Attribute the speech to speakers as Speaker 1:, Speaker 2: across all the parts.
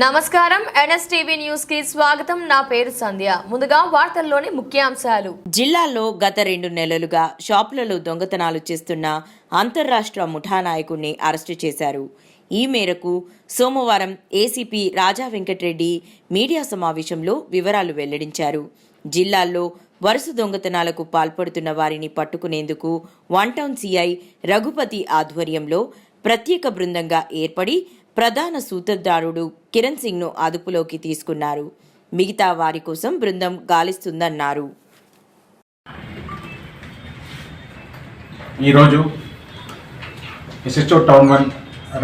Speaker 1: నమస్కారం. ఎన్ఎస్టీవీ న్యూస్కి స్వాగతం. నా పేరు సంధ్య. ముందుగా వార్తల్లోని ముఖ్యాంశాలు.
Speaker 2: జిల్లాలో గత రెండు నెలలుగా షాపులలో దొంగతనాలు చేస్తున్న అంతర్రాష్ట్ర ముఠా నాయకుడిని అరెస్టు చేశారు. ఈ మేరకు సోమవారం ఏసీపీ రాజా వెంకటరెడ్డి మీడియా సమావేశంలో వివరాలు వెల్లడించారు. జిల్లాల్లో వరుస దొంగతనాలకు పాల్పడుతున్న వారిని పట్టుకునేందుకు వన్ టౌన్ సీఐ రఘుపతి ఆధ్వర్యంలో ప్రత్యేక బృందంగా ఏర్పడి ప్రధాన సూత్రధారుడు కిరణ్ సింగ్ను అదుపులోకి తీసుకున్నారు. మిగతా వారి కోసం బృందం గాలిస్తుందన్నారు.
Speaker 3: ఈరోజు ఎస్ఎస్ఓ టౌన్ వన్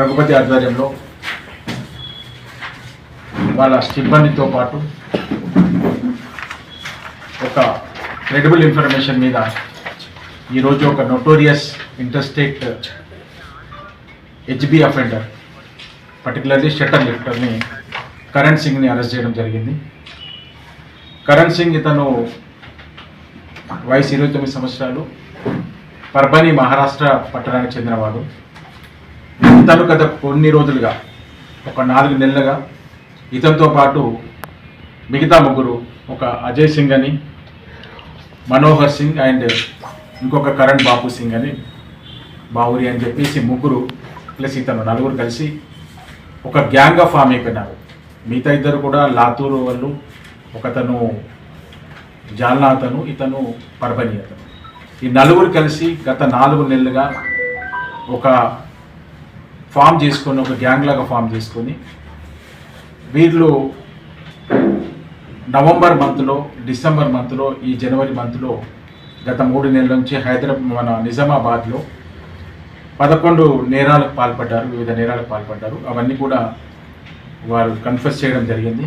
Speaker 3: రఘుపతి ఆధ్వర్యంలో వాళ్ళ సిబ్బందితో పాటు ఒక క్రెడిబుల్ ఇన్ఫర్మేషన్ మీద ఈరోజు ఒక notorious interstate HB offender particularly shutter లిఫ్టర్ని Karan సింగ్ని అరెస్ట్ చేయడం జరిగింది. కరణ్ సింగ్ ఇతను వయసు ఇరవై తొమ్మిది సంవత్సరాలు పర్బని మహారాష్ట్ర పట్టణానికి చెందినవాడు ఇతను గత కొన్ని రోజులుగా ఒక నాలుగు నెలలుగా ఇతనితో పాటు మిగతా ముగ్గురు ఒక అజయ్ సింగ్ అని మనోహర్ సింగ్ అండ్ ఇంకొక కరణ్ బాపు సింగ్ అని బావురి అని చెప్పేసి ముగ్గురు ప్లస్ ఇతను నలుగురు కలిసి ఒక గ్యాంగ్గా ఫామ్ అయిపోయినారు. మిగతా ఇద్దరు కూడా లాతూరు వాళ్ళు ఒకతను జాల్నా అతను ఇతను పర్బని అతను. ఈ నలుగురు కలిసి గత నాలుగు నెలలుగా ఒక ఫామ్ చేసుకొని ఒక గ్యాంగ్ లాగా ఫామ్ చేసుకొని వీళ్ళు నవంబర్ మంత్లో డిసెంబర్ మంత్లో ఈ జనవరి మంత్లో గత మూడు నెలల నుంచి హైదరాబాద్ మన నిజామాబాద్లో పదకొండు నేరాలకు పాల్పడ్డారు వివిధ నేరాలకు పాల్పడ్డారు. అవన్నీ కూడా వారు కన్ఫెస్ చేయడం జరిగింది.